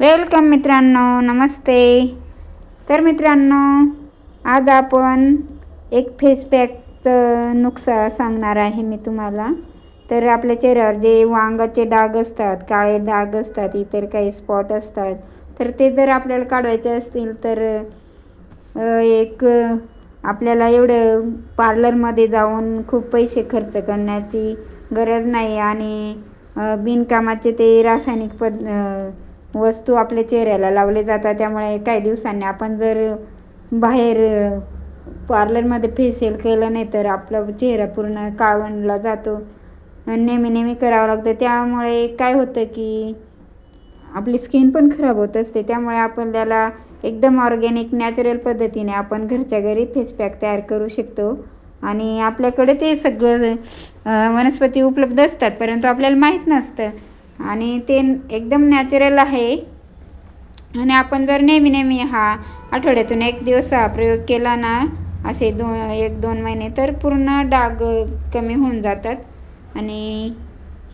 Welcome मित्रांनो नमस्ते. तर मित्रांनो आज आपण एक फेस पॅकचं सांगणार आहे मी तुम्हाला. तर आपल्या चेहऱ्यावर जे वांगाचे डाग असतात काळे डाग असतात इतर काही स्पॉट असतात तर ते जर आपल्याला काढवायचे असतील तर एक आपल्याला एवढं पार्लरमध्ये जाऊन खूप पैसे खर्च करण्याची गरज नाही आणि बिनकामाचे ते रासायनिक पद वस्तू आपल्या चेहऱ्याला लावले जातात. त्यामुळे काही दिवसांनी आपण जर बाहेर पार्लरमध्ये फेशियल केलं नाही तर आपला चेहरा पूर्ण काळवंडला जातो. नेहमी नेहमी करावं लागतं. त्यामुळे काय होतं की आपली स्किन पण खराब होत असते. त्यामुळे आपल्याला एकदम ऑर्गॅनिक नॅचरल पद्धतीने आपण घरच्या घरी फेस पॅक तयार करू शकतो. आणि आपल्याकडे ते सगळं वनस्पती उपलब्ध असतात परंतु आपल्याला माहीत नसतं. आणि ते एकदम नॅचरल आहे. आणि आपण जर नेहमी नेहमी हा आठवड्यातून एक दिवस हा प्रयोग केला ना असे दोन एक दोन महिने तर पूर्ण डाग कमी होऊन जातात. आणि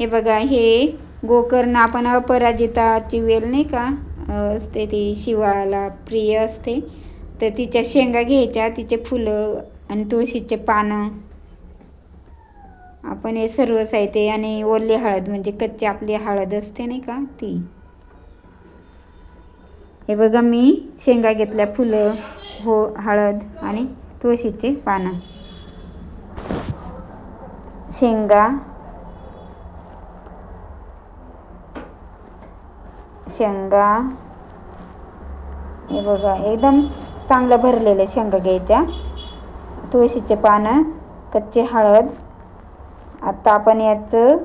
हे बघा हे गोकर्ण आपण अपराजिताची वेल नाही का असते ती शिवाला प्रिय असते. तर तिच्या शेंगा घ्यायच्या तिचे फुलं आणि तुळशीचे पानं आपण हे सर्व साहित्य आणि ओली हळद म्हणजे कच्ची आपली हळद असते नाही का ती. हे बघा मी शेंगा घेतल्या फुलं हो हळद आणि तुळशीचे पानं. शेंगा शेंगा हे बघा एकदम चांगलं भरलेले शेंगा घ्यायच्या. तुळशीचे पानं कच्चे हळद आता आपण याचं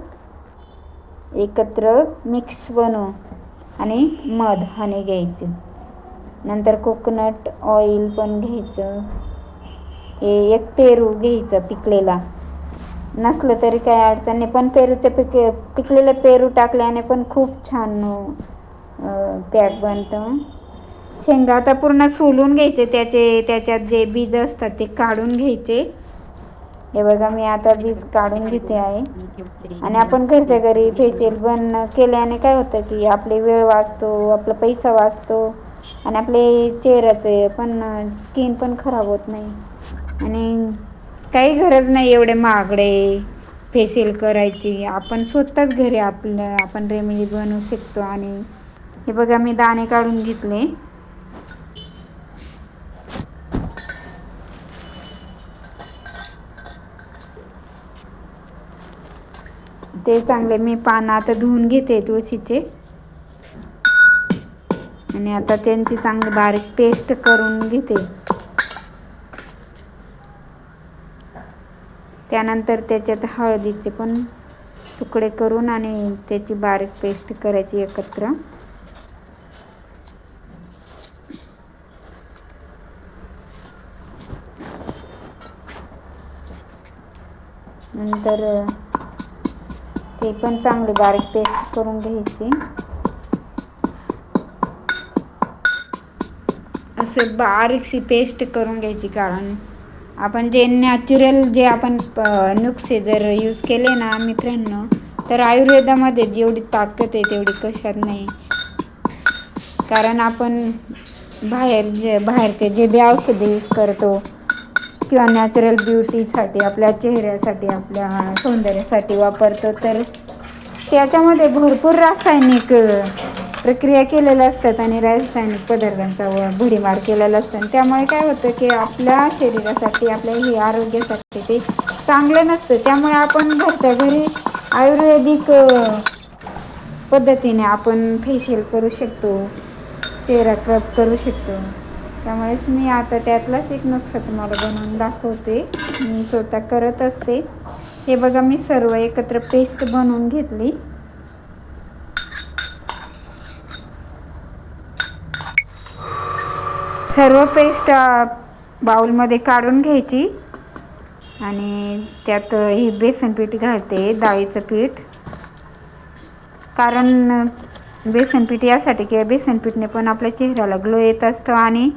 एकत्र मिक्स बनवू. आणि मध हनी घ्यायचं. नंतर कोकोनट ऑइल पण घ्यायचं. हे एक पेरू घ्यायचं पिकलेला. नसलं तरी काही अडचण नाही. पण पेरूचं पिक पिकलेलं पेरू टाकल्याने पण खूप छान पॅक बनतं. शेंगा आता पूर्ण सोलून घ्यायचे. त्याचे त्याच्यात जे बीज असतात ते काढून घ्यायचे. हे बघा मी आता बीज काढून घेते आहे. आणि आपण घरच्या घरी फेशियल बंद केल्याने काय होतं की आपले वेळ वाचतो आपला पैसा वाचतो आणि आपले चेहऱ्याचे पण स्किन पण खराब होत नाही. आणि काही गरज नाही एवढे महागडे फेशियल करायची. आपण स्वतःच घरी आपलं आपण रेमेडी बनवू शकतो. आणि हे बघा मी दाणे काढून घेतले. ते चांगले मी पानं आता धुवून घेते तुळशीचे. आणि आता त्यांची चांगली बारीक पेस्ट करून घेते. त्यानंतर त्याच्यात हळदीचे पण तुकडे करून आणि त्याची बारीक पेस्ट करायची एकत्र. नंतर ते पण चांगली बारीक पेस्ट करून घ्यायची. असं बारीकशी पेस्ट करून घ्यायची कारण आपण जे नॅचरल जे आपण प- नुकसे जर यूज केले ना मित्रांनो तर आयुर्वेदामध्ये जेवढी ताकद आहे तेवढी कशात नाही. कारण आपण बाहेर जे बाहेरचे जे बी औषधे यूज करतो किंवा नॅचरल ब्युटीसाठी आपल्या चेहऱ्यासाठी आपल्या सौंदर्यासाठी वापरतो तर त्याच्यामध्ये भरपूर रासायनिक प्रक्रिया केलेल्या असतात आणि रासायनिक पदार्थांचा व भडीमार केलेला असतं. आणि त्यामुळे काय होतं की आपल्या शरीरासाठी आपल्या हे आरोग्यासाठी ते चांगलं नसतं. त्यामुळे आपण घरच्या घरी आयुर्वेदिक पद्धतीने आपण फेशियल करू शकतो चेहरा क्रब करू शकतो. त्यामुळेच मी आता त्यातलाच एक नक्सा तुम्हाला बनवून दाखवते. मी स्वतः करत असते. हे बघा मी सर्व एकत्र पेस्ट बनवून घेतली. सर्व पेस्ट बाउलमध्ये काढून घ्यायची. आणि त्यात हे बेसन पीठ घालते डाळीचं पीठ. कारण बेसन पीठ यासाठी किंवा बेसनपीठने पण आपल्या चेहऱ्याला ग्लो येत असतो आणि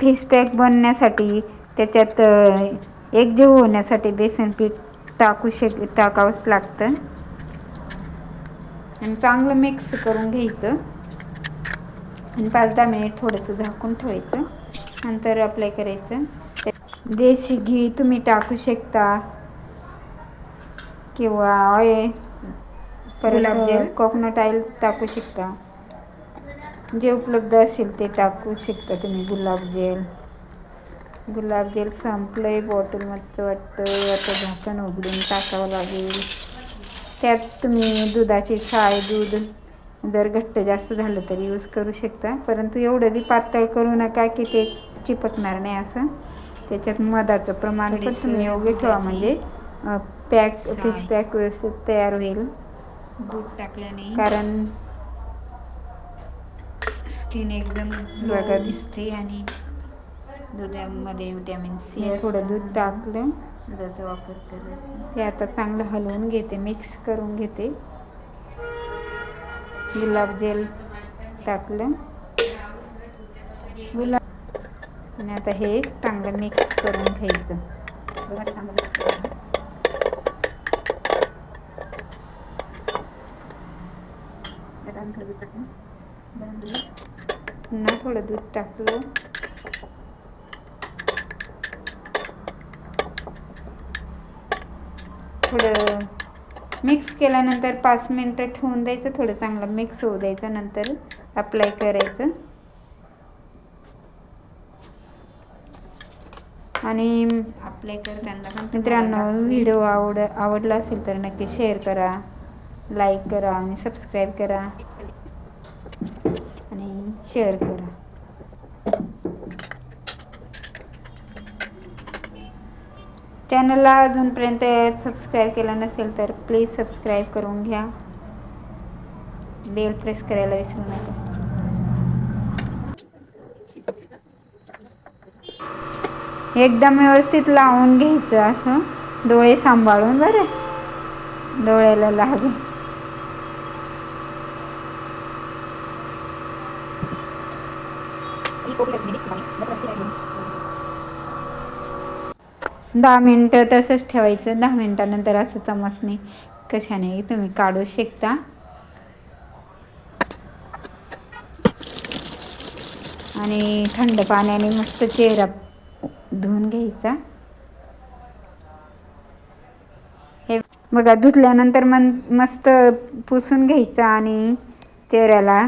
फेस पॅक बनण्यासाठी त्याच्यात एकजीव होण्यासाठी बेसनपीठ टाकू शक टाकावंच लागतं. आणि चांगलं मिक्स करून घ्यायचं. आणि पाच दहा मिनिट थोडंसं झाकून ठेवायचं. नंतर अप्लाय करायचं. देशी घी तुम्ही टाकू शकता. किंवा ऑइल परत कोकोनट ऑइल टाकू शकता. जे उपलब्ध असेल ते टाकू शकता तुम्ही गुलाबजेल गुलाबजेल संपलंय बॉटलमधचं वाटतं आता झाकण उघडून टाकावं लागेल. त्यात तुम्ही दुधाची साय दूध जर घट्ट जास्त झालं तर यूज करू शकता. परंतु एवढं बी पातळ करू नका की ते चिपकणार नाही असं. त्याच्यात मधाचं प्रमाण पण तुम्ही योग्य ठेवा. म्हणजे पॅक. फिश पॅक व्यवस्थित तयार होईल. दूध टाकल्याने कारण स्किन एकदम बघा. दिसते आणि दुधामध्ये विटॅमिन सी थोडं दूध टाकलं. दुधाचा वापर करायचा ते आता चांगलं हलवून घेते मिक्स करून घेते. गुलाबजेल टाकलं. गुलाब आणि आता हे चांगलं मिक्स करून घ्यायचं. दूध दूध. पुन्हा थोडं दूध टाकलं. थोडं मिक्स केल्यानंतर पाच मिनटं ठेवून द्यायचं. थोडं चांगलं मिक्स होऊ द्यायचं नंतर अप्लाय करायचं. आणि अप्लाय करताना मित्रांनो. व्हिडिओ आवड आवडला असेल तर नक्की शेअर करा. लाईक करा आणि सबस्क्राईब करा. आणि शेअर करा. चॅनलला अजूनपर्यंत सबस्क्राईब केलं नसेल तर प्लीज सबस्क्राईब करून घ्या. बेल प्रेस करायला विसरू नका. एकदम व्यवस्थित लावून घ्यायचं असं. डोळे सांभाळून बरं. डोळ्याला लागेल दहा मिनटं तसंच ठेवायचं. दहा मिनटानंतर असं चमचने कशाने? तुम्ही काढू शकता. आणि थंड पाण्याने मस्त चेहरा धुवून घ्यायचा. हे बघा धुतल्यानंतर मन मस्त पुसून घ्यायचा आणि चेहऱ्याला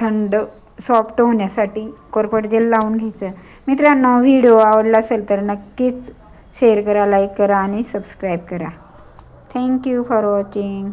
थंड सॉफ्ट होण्यासाठी कोरफड जेल लावून घ्यायचं. मित्रांनो व्हिडिओ आवडला असेल तर नक्कीच शेअर करा लाईक करा आणि सबस्क्राईब करा. Thank you for watching